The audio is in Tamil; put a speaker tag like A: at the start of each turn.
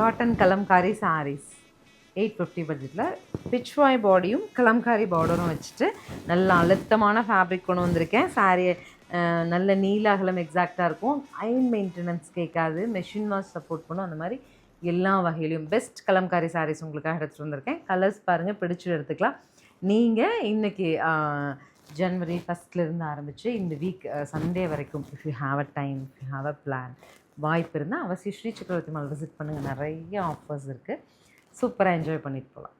A: Cotton kalamkari sarees eight fifty பட்ஜெட்டில் பிச்வாய் பாடியும் கலம்காரி பார்டரும் வச்சுட்டு நல்ல அழுத்தமான ஃபேப்ரிக் கொண்டு வந்திருக்கேன். சாரீ நல்ல நீல அகலம் எக்ஸாக்டாக இருக்கும். அயன் மெயின்டெனன்ஸ் கேட்காது. மெஷின் வாஷ் சப்போர்ட் பண்ணும். அந்த மாதிரி எல்லா வகையிலையும் பெஸ்ட் கலம்காரி சாரீஸ் உங்களுக்காக எடுத்துகிட்டு வந்திருக்கேன். கலர்ஸ் பாருங்கள் பிடிச்சி எடுத்துக்கலாம். நீங்கள் இன்றைக்கி ஜனவரி ஃபஸ்ட்லேருந்து ஆரம்பித்து இந்த வீக் சண்டே வரைக்கும் if you have a time if you have a plan வாய்ப்பு இருந்தால் அவசியம். ஸ்ரீ சக்கரவர்த்தி மால் விசிட் பண்ணுங்கள் நிறைய ஆஃபர்ஸ் இருக்குது சூப்பராக என்ஜாய் பண்ணிட்டு போகலாம்